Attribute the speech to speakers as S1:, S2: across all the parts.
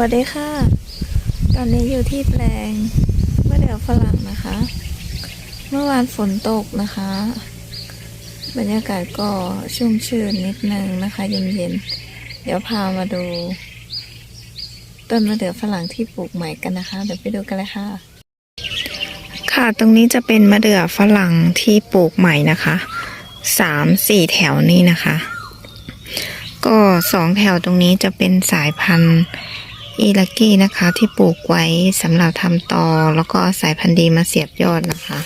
S1: วัสดีค่ะ ตอนนี้อยู่ที่แปลงมะเดื่อฝรั่งนะคะ เมื่อวานฝนตกนะคะ บรรยากาศก็ชุ่มชื่นนิดนึงนะคะ เย็นๆ เดี๋ยวพามาดู ต้นมะเดื่อฝรั่งที่ปลูกใหม่กันนะคะ เดี๋ยวไปดูกันเลยค่ะ ค่ะตรงนี้จะเป็นมะเดื่อฝรั่งที่ปลูกใหม่นะคะสามสี่แถวนี้นะคะก็สองแถวตรงนี้จะเป็นสายพันธุ์ อีลากี้นะคะที่ปลูกไว้สำหรับทำตอแล้วก็เอาสายพันธุ์ดีมาเสียบยอดนะคะ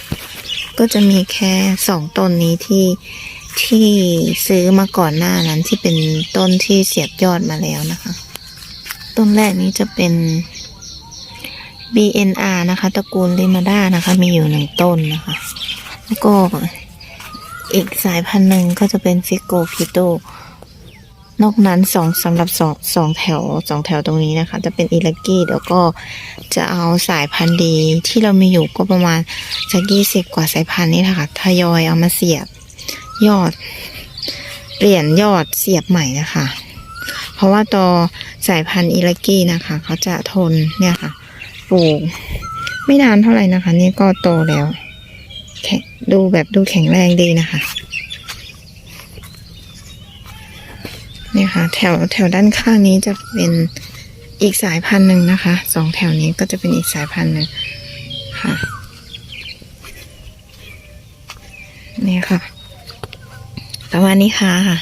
S1: ก็จะมีแค่สองต้นนี้ที่ที่ซื้อมาก่อนหน้านั้นที่เป็นต้นที่เสียบยอดมาแล้วนะคะ ต้นแรกนี้จะเป็น BNR นะคะ ตระกูลลิมาด้านะคะ มีอยู่หนึ่งต้นนะคะ แล้วก็อีกสายพันธุ์หนึ่งก็จะเป็นฟิโกพิโต นอกนั้นสองสำหรับสองสองแถวสองแถวตรงนี้นะคะ จะเป็นอิลากี้เดี๋ยวก็จะเอาสายพันธุ์ดีที่เรามีอยู่ก็ประมาณสักยี่สิบกว่าสายพันธุ์นี่นะคะทยอยเอามาเสียบยอด เปลี่ยนยอดเสียบใหม่นะคะ เพราะว่าตัวสายพันธุ์อิลากี้นะคะ เขาจะทนเนี่ยค่ะปลูกไม่นานเท่าไหร่นะคะ นี่ก็โตแล้วแข็งดูแบบดูแข็งแรงดีนะคะ เนี่ยค่ะ แถวแถวด้านข้างนี้จะเป็นอีกสายพันธุ์หนึ่งนะคะ สองแถวนี้ก็จะเป็นอีกสายพันธุ์หนึ่งค่ะ เนี่ยค่ะ ประมาณนี้ค่ะค่ะ